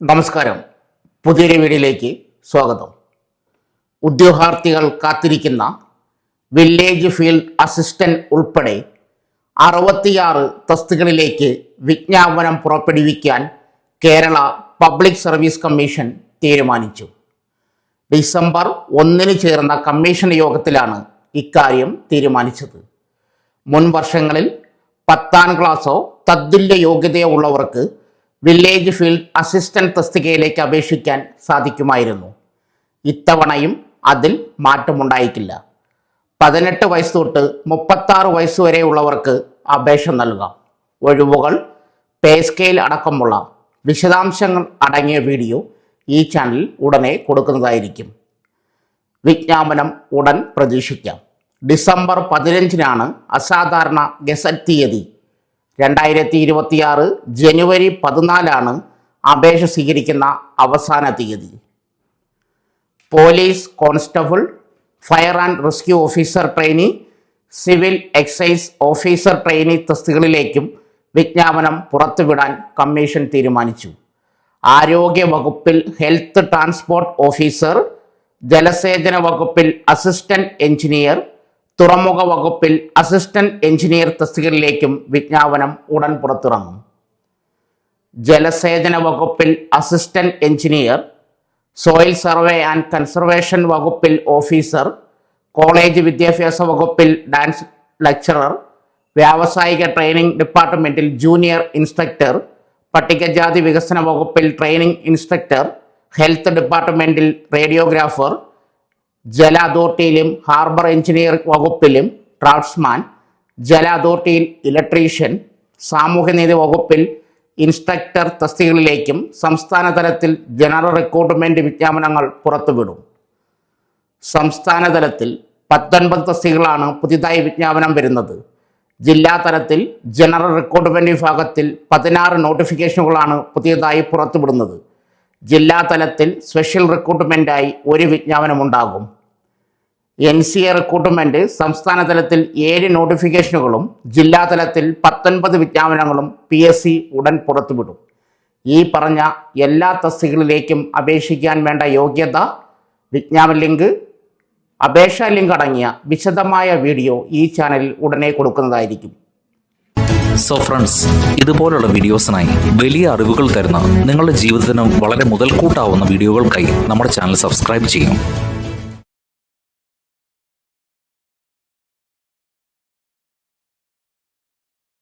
നമസ്കാരം. പുതിയൊരു വീഡിയോയിലേക്ക് സ്വാഗതം. ഉദ്യോഗാർത്ഥികൾ കാത്തിരിക്കുന്ന വില്ലേജ് ഫീൽഡ് അസിസ്റ്റന്റ് ഉൾപ്പെടെ അറുപത്തിയാറ് തസ്തികളിലേക്ക് വിജ്ഞാപനം പുറപ്പെടുവിക്കാൻ കേരള പബ്ലിക് സർവീസ് കമ്മീഷൻ തീരുമാനിച്ചു. ഡിസംബർ ഒന്നിന് ചേർന്ന കമ്മീഷൻ യോഗത്തിലാണ് ഇക്കാര്യം തീരുമാനിച്ചത്. മുൻ വർഷങ്ങളിൽ പത്താം ക്ലാസോ തത്തുല്യ യോഗ്യതയോ ഉള്ളവർക്ക് വില്ലേജ് ഫീൽഡ് അസിസ്റ്റന്റ് തസ്തികയിലേക്ക് അപേക്ഷിക്കാൻ സാധിക്കുമായിരുന്നു. ഇത്തവണയും അതിൽ മാറ്റമുണ്ടായിട്ടില്ല. പതിനെട്ട് വയസ്സ് തൊട്ട് മുപ്പത്താറ് വയസ്സ് വരെയുള്ളവർക്ക് അപേക്ഷ നൽകാം. ഒഴിവുകൾ പേ സ്കെയിൽ അടക്കമുള്ള വിശദാംശങ്ങൾ അടങ്ങിയ വീഡിയോ ഈ ചാനൽ ഉടനെ കൊടുക്കുന്നതായിരിക്കും. വിജ്ഞാപനം ഉടൻ പ്രതീക്ഷിക്കാം. ഡിസംബർ പതിനഞ്ചിനാണ് അസാധാരണ ഗസറ്റ് തീയതി. രണ്ടായിരത്തി ഇരുപത്തിയാറ് ജനുവരി പതിനാലാണ് അപേക്ഷ സ്വീകരിക്കുന്ന അവസാന തീയതി. Police constable fire and rescue officer trainee civil excise officer trainee തസ്തികളിലേക്കും വിജ്ഞാപനം പുറത്തുവിടാൻ കമ്മീഷൻ തീരുമാനിച്ചു. ആരോഗ്യ വകുപ്പിൽ ഹെൽത്ത് ട്രാൻസ്പോർട്ട് ഓഫീസർ ജലസേചന വകുപ്പിൽ അസിസ്റ്റന്റ് എഞ്ചിനീയർ തുറമുഖ വകുപ്പിൽ അസിസ്റ്റന്റ് എഞ്ചിനീയർ തസ്തികയിലേക്കും വിജ്ഞാപനം ഉടൻ പുറത്തിറങ്ങും. ജലസേചന വകുപ്പിൽ assistant engineer soil survey and conservation വകുപ്പിൽ ഓഫീസർ കോളേജ് വിദ്യാഭ്യാസ വകുപ്പിൽ ഡാൻസ് ലെക്ചറർ വ്യാവസായിക ട്രെയിനിംഗ് ഡിപ്പാർട്ട്മെന്റിൽ ജൂനിയർ ഇൻസ്ട്രക്ടർ പട്ടികജാതി വികസന വകുപ്പിൽ ട്രെയിനിംഗ് ഇൻസ്ട്രക്ടർ ഹെൽത്ത് ഡിപ്പാർട്ട്മെന്റിൽ റേഡിയോഗ്രാഫർ ജല അതോറിറ്റിയിലും ഹാർബർ എഞ്ചിനീയറിംഗ് വകുപ്പിലും ട്രാഫ്റ്റ്സ്മാൻ ജല അതോറിറ്റിയിൽ ഇലക്ട്രീഷ്യൻ സാമൂഹ്യനീതി വകുപ്പിൽ ഇൻസ്ട്രക്ടർ തസ്തികകളിലേക്കും സംസ്ഥാന തലത്തിൽ ജനറൽ റിക്രൂട്ട്മെന്റ് വിജ്ഞാപനങ്ങൾ പുറത്തുവിടും. സംസ്ഥാന തലത്തിൽ പത്തൊൻപത് തസ്തികകളാണ് പുതിയതായി വിജ്ഞാപനം വരുന്നത്. ജില്ലാ തലത്തിൽ ജനറൽ റിക്രൂട്ട്മെന്റ് വിഭാഗത്തിൽ പതിനാറ് നോട്ടിഫിക്കേഷനുകളാണ് പുതിയതായി പുറത്തുവിടുന്നത്. ജില്ലാ തലത്തിൽ സ്പെഷ്യൽ റിക്രൂട്ട്മെന്റായി ഒരു വിജ്ഞാപനമുണ്ടാകും. എൻ സി എ റിക്രൂട്ട്മെന്റ് സംസ്ഥാന തലത്തിൽ ഏഴ് നോട്ടിഫിക്കേഷനുകളും ജില്ലാ തലത്തിൽ പത്തൊൻപത് വിജ്ഞാപനങ്ങളും പി എസ് സി ഉടൻ പുറത്തുവിടും. ഈ പറഞ്ഞ എല്ലാ തസ്തികളിലേക്കും അപേക്ഷിക്കാൻ വേണ്ട യോഗ്യത വിജ്ഞാപന ലിങ്ക് അപേക്ഷാ ലിങ്ക് അടങ്ങിയ വിശദമായ വീഡിയോ ഈ ചാനലിൽ ഉടനെ കൊടുക്കുന്നതായിരിക്കും. സോ ഫ്രണ്ട്സ് ഇതുപോലുള്ള വീഡിയോസിനായി വലിയ അറിവുകൾ തരുന്ന നിങ്ങളുടെ ജീവിതത്തിന് വളരെ മുതൽക്കൂട്ടാവുന്ന വീഡിയോകൾക്കായി നമ്മുടെ ചാനൽ സബ്സ്ക്രൈബ് ചെയ്യും.